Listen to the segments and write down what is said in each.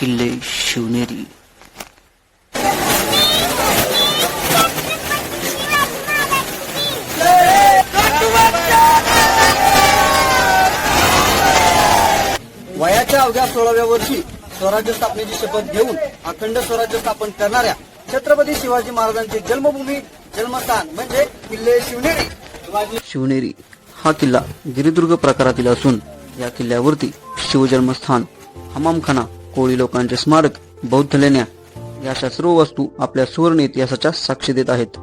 किल्ले शिवनेरी. वयाच्या अवघ्या सोळाव्या वर्षी स्वराज्य स्थापनेची शपथ घेऊन अखंड स्वराज्य स्थापन करणाऱ्या छत्रपती शिवाजी महाराजांची जन्मभूमी जन्मस्थान म्हणजे किल्ले शिवनेरी. शिवाजी शिवनेरी हा किल्ला गिरिदुर्ग प्रकारातील असून या किल्ल्यावरती शिवजन्मस्थान हमामखाना कोळी लोकांचे स्मारक बौद्ध लेण्या या सर्व वस्तू आपल्या सुवर्ण इतिहासाच्या साक्षी देत आहेत.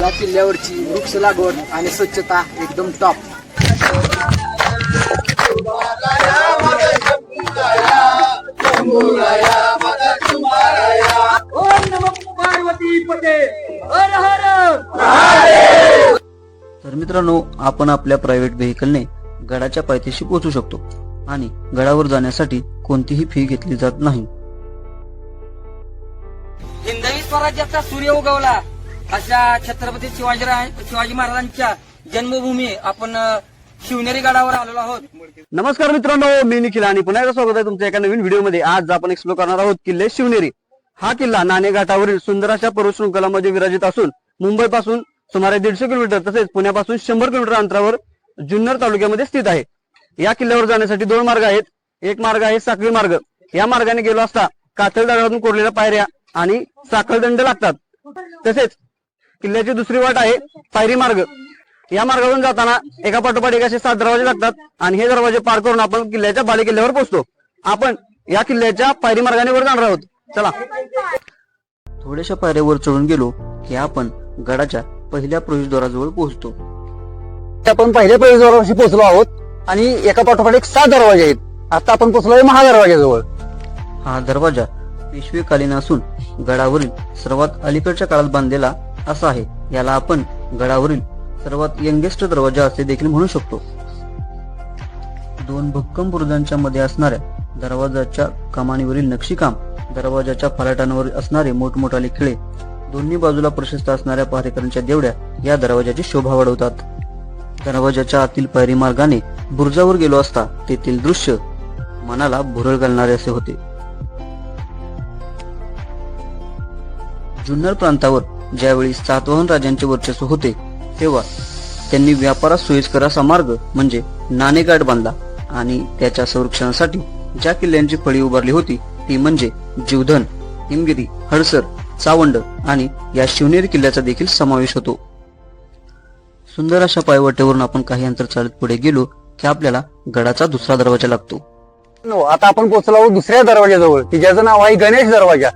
या किल्ल्यावरची वृक्ष लागवड आणि स्वच्छता एकदम टॉप तर मित्रांनो आपण आपल्या प्रायव्हेट व्हेकलने गडाच्या पायथ्याशी पोहोचू शकतो आणि गडावर जाण्यासाठी कोणतीही फी घेतली जात नाही. हिंदवी स्वराज्याचा सूर्य उगवला. अशा छत्रपती शिवाजीराव शिवाजी महाराजांच्या जन्मभूमी आपण शिवनेरी गडावर आलेलो आहोत. नमस्कार मित्रांनो मी निखिल आणि पुन्हा एकदा स्वागत आहे तुमच्या एका नवीन व्हिडिओमध्ये. आज आपण एक्सप्लोर करणार आहोत किल्ले शिवनेरी. हा किल्ला नाणेघाटावरील सुंदर अशा पर्वत विराजित असून मुंबईपासून सुमारे दीडशे किलोमीटर तसेच पुण्यापासून शंभर किलोमीटर अंतरावर जुन्नर तालुक्यामध्ये स्थित आहे. या किल्ल्यावर जाण्यासाठी दोन मार्ग आहेत. एक मार्ग आहे साखळी मार्ग. या मार्गाने गेलो असता कातळ दगडातून कोरलेल्या पायऱ्या आणि साखळदंड लागतात. तसेच किल्ल्याची दुसरी वाट आहे पायरी मार्ग. या मार्गावरून जाताना एका पाठोपाठ एक असे सात दरवाजे लागतात आणि हे दरवाजे पार करून आपण किल्ल्याच्या बाले किल्ल्यावर पोहोचतो. आपण या किल्ल्याच्या पायरी मार्गाने वर जाणार आहोत. चला. थोड्याशा पायऱ्यावर चढून गेलो की आपण गडाच्या पहिल्या प्रवेशद्वाराजवळ पोहोचतो. आपण पहिल्या प्रवेशद्वाराशी पोहोचलो आहोत आणि एका पाठोपाठ एक सात दरवाजे आहेत. आता आपण पोहोचलो महादरवाज्याजवळ. हा दरवाजा पेशवेकालीन असून गडावरील सर्वात अलीकडच्या काळात बांधलेला असा आहे. याला आपण गडावरील सर्वात यंगेस्ट दरवाजा असे देखील म्हणू शकतो. दोन भक्कम बुरुजांच्या मध्ये असणाऱ्या दरवाजाच्या कमानीवरील नक्षीकाम दरवाजाच्या फलाटांवर असणारे मोठमोठाले खिळे दोन्ही बाजूला प्रशस्त असणाऱ्या पहारेकरांच्या देवड्या या दरवाजाची शोभा वाढवतात. दरवाजाच्या आतील पायरी मार्गाने बुरुजावर गेलो असता तेथील दृश्य मनाला भुरळ घालणारे असे होते. जुन्नर प्रांतावर ज्यावेळी सातवाहन राजांचे वर्चस्व होते तेव्हा त्यांनी व्यापारात सोयीस्कर असा मार्ग म्हणजे नाणेगाठ बांधला आणि त्याच्या संरक्षणासाठी ज्या किल्ल्यांची फळी उभारली होती ती म्हणजे जीवधन हिमगिरी हडसर चावंड आणि या शिवनेरी किल्ल्याचा देखील समावेश होतो. सुंदर अशा पायवाटेवरून आपण काही अंतर चालत पुढे गेलो की आपल्याला गडाचा दुसरा दरवाजा लागतो. आता आपण पोहोचलो आहोत दुसऱ्या दरवाजाजवळ की ज्याचं नाव आहे गणेश दरवाजा.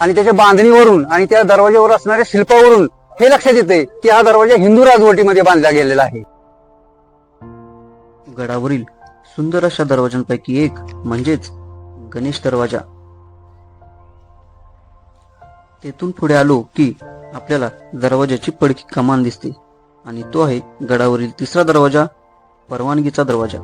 आणि त्याच्या बांधणीवरून आणि त्या दरवाजावर असणाऱ्या शिल्पावरून हे लक्षात येते की हा दरवाजा हिंदू राजवटीमध्ये बांधला गेलेला आहे. गडावरील सुंदर अशा दरवाजांपैकी एक म्हणजेच गणेश दरवाजा. तेथून पुढे आलो की आपल्याला दरवाजाची पडकी कमान दिसते आणि तो आहे गडावरील तिसरा दरवाजा परवानगीचा दरवाजा.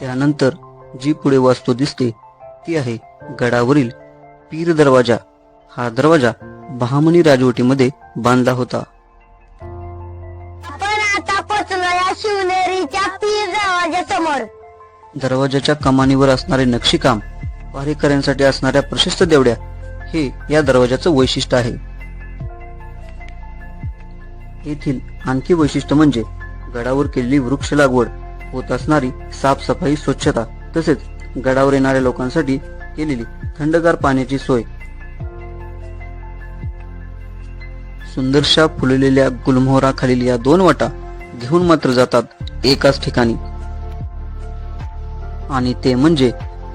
त्यानंतर जी पुढे वास्तू दिसते ती आहे गडावरील पीर दरवाजा. हा दरवाजा बहामनी राजवटीमध्ये बांधला होता. आपण आता पोचलो या शिवनेरीच्या पीर दरवाजा समोर. दरवाजाच्या कमानीवर असणारे नक्षीकाम पहारेकऱ्यांसाठी असणाऱ्या प्रशस्त देवड्या हे या दरवाजाचं वैशिष्ट्य आहे. येथील आणखी वैशिष्ट्य म्हणजे गडावर केलेली वृक्ष लागवड होत असणारी साफसफाई स्वच्छता तसेच गडावर येणाऱ्या लोकांसाठी केलेली थंडगार पाण्याची सोय सुंदरशा फुललेल्या गुलमोहराखालील या दोन वाटा घेऊन मात्र जातात एकाच ठिकाणी. आणि ते म्हणजे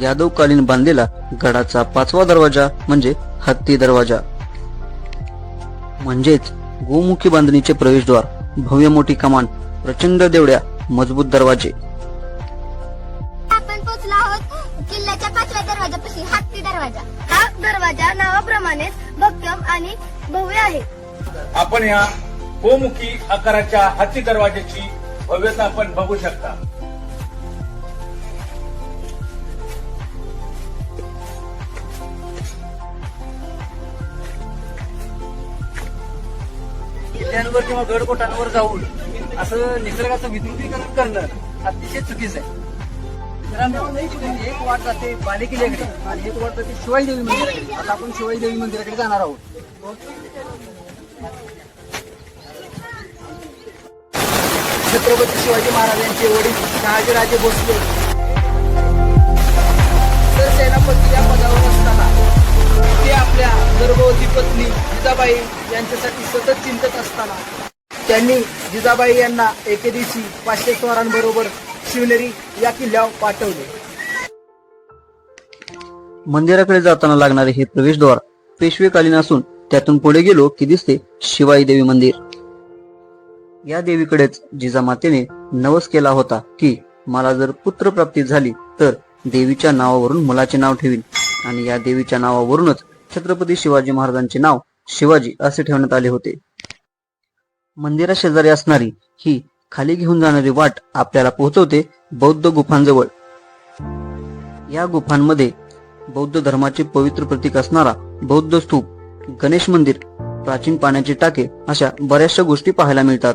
यादवकालीन बांधलेला गडाचा पाचवा दरवाजा म्हणजे हत्ती दरवाजा. म्हणजेच गोमुखी बांधणीचे प्रवेशद्वार भव्य मोठी कमान प्रचंड देवड्या मजबूत दरवाजे. आपण पोहोचलो आहोत किल्ल्याच्या पाचव्या दरवाजापाशी हत्ती दरवाजा. हा दरवाजा नावाप्रमाणेच भक्कम आणि भव्य आहे. आपण या गोमुखी आकाराच्या हत्ती दरवाज्याची भव्यता आपण बघू शकता. किल्ल्यांवर किंवा गडकोटांवर जाऊन असं निसर्गाचं विद्रुतीकरण करणं अतिशय चुकीचं आहे. एक वाट जाते बालेकिल्ल्याकडे आणि एक वाट जाते शिवाई देवी आता आपण शिवाई देवी मंदिराकडे जाणार आहोत. छत्रपती शिवाजी महाराजांचे वडील शहाजीराजे भोसले. सरसेनापती या पदावर असताना ते आपल्या गर्भवती पत्नी जिजाबाई यांच्यासाठी सतत चिंतत असताना त्यांनी जिजाबाई यांना एके दिवशी पाचशे स्वारांबरोबर शिवनेरी या किल्ल्यावर पाठवले. मंदिराकडे जाताना लागणारे हे प्रवेशद्वार पेशवेकालीन असून त्यातून पुढे गेलो की दिसते शिवाई देवी मंदिर. या देवीकडेच जिजामातेने नवस केला होता की मला जर पुत्रप्राप्ती झाली तर देवीच्या नावावरून मुलाचे नाव ठेवीन. आणि या देवीच्या नावावरूनच छत्रपती शिवाजी महाराजांचे नाव शिवाजी असे ठेवण्यात आले होते. मंदिरा शेजारी असणारी ही खाली घेऊन जाणारी वाट आपल्याला पोहोचवते बौद्ध गुफांजवळ. या गुफांमध्ये बौद्ध धर्माचे पवित्र प्रतीक असणारा बौद्ध स्तूप गणेश मंदिर प्राचीन पाण्याचे टाके अशा बऱ्याचशा गोष्टी पाहायला मिळतात.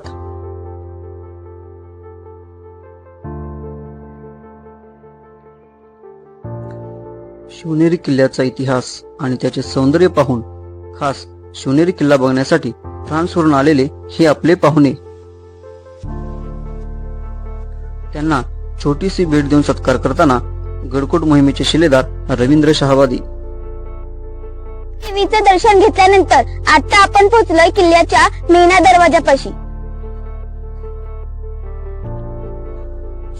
शिवनेरी किल्ल्याचा इतिहास आणि त्याचे सौंदर्य पाहून खास शिवनेरी किल्ला बघण्यासाठी फ्रान्सवरून आलेले हे आपले पाहुणे. त्यांना छोटीशी भेट देऊन सत्कार करताना गडकोट मोहिमेचे शिलेदार रवींद्र शहावादी देवीचं दर्शन घेतल्यानंतर आता आपण पोहोचलोय किल्ल्याच्या मीना दरवाजापाशी.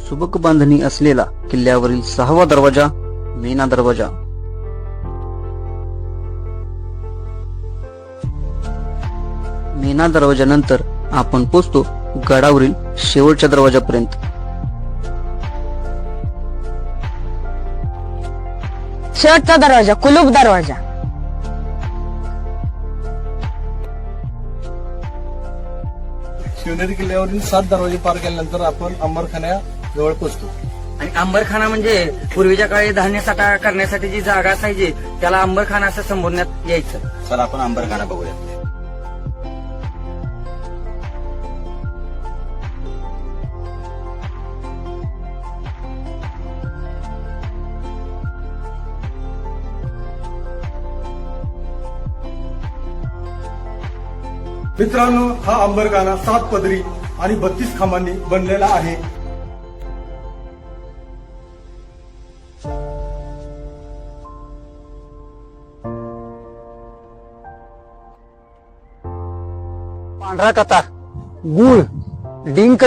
सुबक बांधणी असलेला किल्ल्यावरील सहावा दरवाजा मेना दरवाजा. मेना दरवाजानंतर आपण पोचतो गडावरील शेवटच्या दरवाजापर्यंत. शेवटचा दरवाजा कुलूप दरवाजा. शिवनेरी किल्ल्यावरील सात दरवाजे पार केल्यानंतर आपण अंबरखान्या जवळ पोहोचतो. आणि अंबरखाना म्हणजे पूर्वीच्या काळी धान्य साठा करण्यासाठी जी जागा असायची त्याला अंबरखाना असं संबोधण्यात यायचं. सर आपण अंबरखाना बघूया. मित्रांनो हा अंबरगाना सात पदरी आणि बत्तीस खांबांनी बनलेला आहे. पांढरा कथा गुळ डिंक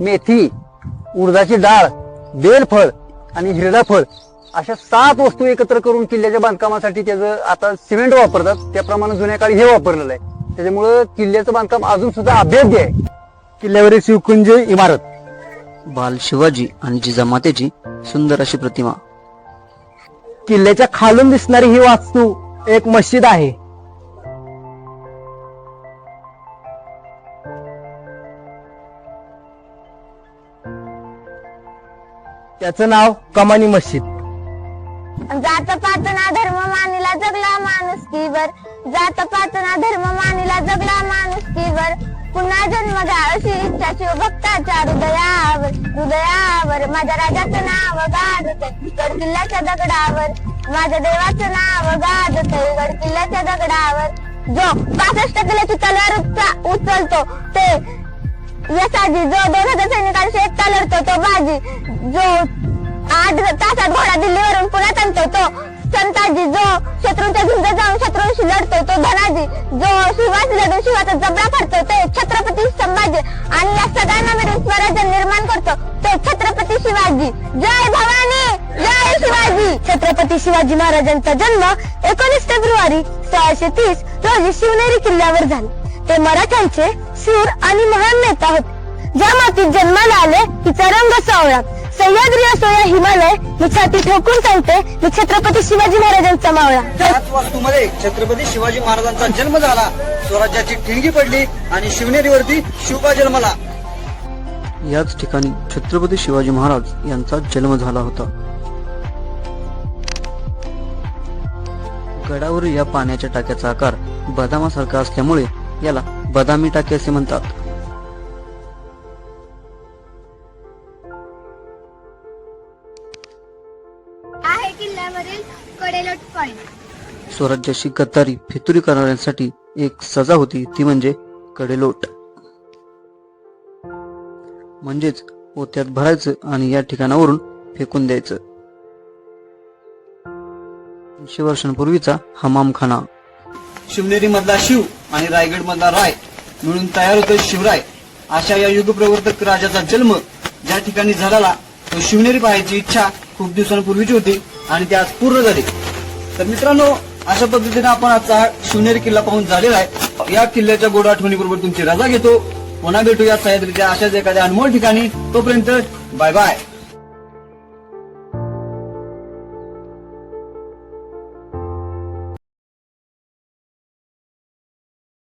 मेथी उडदाची डाळ बेलफळ आणि हिरडा फळ अशा सात वस्तू एकत्र करून किल्ल्याच्या बांधकामासाठी त्याचं आता सिमेंट वापरतात. त्याप्रमाणे जुन्या काळी हे वापरलेलं आहे. त्याच्यामुळं किल्ल्याचं बांधकाम अजून सुद्धा अभेद्य आहे. किल्ल्यावरील शिवकुंज इमारत. बाल शिवाजी आणि जिजामातेची सुंदर अशी प्रतिमा. किल्ल्याच्या खालून दिसणारी ही वास्तू एक मस्जिद आहे. त्याचं नाव कमानी मस्जिद जात पातना धर्म मानिला जगला माणुसकीवर. जात पाचना धर्म मानिला जगला माणुसकीवर. पुन्हा जन्म घ्या अशी इच्छा शिवभक्ताच्या हृदयावर. हृदयावर माझ्या राजाचं नाव गाजत गड किल्ल्याच्या दगडावर. माझ्या देवाचं नाव गाजत गड किल्ल्याच्या दगडावर. जो पासष्ट किल्ल्याची तलवार उचलतो ते यसाजी जो दोन हजार सैनिकांशी एकटा लढतो तो बाजी. जो आठ तासात घोडा दिल्लीवरून पुण्यात आणतो तो संताजी जो शत्रूंच्या झुंज जाऊन शत्रूंशी लढतो तो धनाजी जो शिवाजी लढून शिवाचा जबडा फाडतो ते छत्रपती संभाजी आणि या सगळ्यांना मिळून स्वराज्य निर्माण करतो ते छत्रपती शिवाजी. जय भवानी! जय शिवाजी! छत्रपती शिवाजी महाराजांचा जन्म एकोणीस फेब्रुवारी सोळाशे तीस रोजी शिवनेरी किल्ल्यावर झाला. ते मराठ्यांचे शूर आणि महान नेता होते. ज्या मातीत जन्माला आले तिचा रंग सावळा. सह्याद्री असो या हिमालय मी छाती ठोकून सांगते मी छत्रपती शिवाजी महाराजांचा मावळा. वास्तूमध्ये छत्रपती शिवाजी महाराजांचा जन्म झाला. स्वराज्याची ठिणगी पडली आणि शिवनेरीवरती शिवबा जन्मला. याच ठिकाणी छत्रपती शिवाजी महाराज यांचा जन्म झाला होता. गडावरील या पाण्याच्या टाक्याचा आकार बदामासारखा असल्यामुळे याला बदामी टाके असे म्हणतात. स्वराज्याशी गद्दारी फितुरी करणाऱ्यांसाठी एक सजा होती. ती म्हणजे कडेलोट. म्हणजेच ओत्यात भरायचं आणि या ठिकाणावरून फेकून द्यायचं. ऐंशी वर्षांपूर्वीचा हमामखाना. शिवनेरी मधला शिव आणि रायगड मधला राय मिळून तयार होतो शिवराय. अशा या युगप्रवर्तक राजाचा जन्म ज्या ठिकाणी झाला तो शिवनेरी पाहायची इच्छा खूप दिवसांपूर्वीची होती आणि ते आज पूर्ण झाली. तर मित्रांनो अशा पद्धतीने आपण आजचा शिवनेरी किल्ला पाहून झालेला आहे. या किल्ल्याच्या गोड आठवणीबरोबर तुमची रजा घेतो. पुन्हा भेटूया सह्याद्रीच्या अशाच एखाद्या अनमोल ठिकाणी. तोपर्यंत बाय बाय.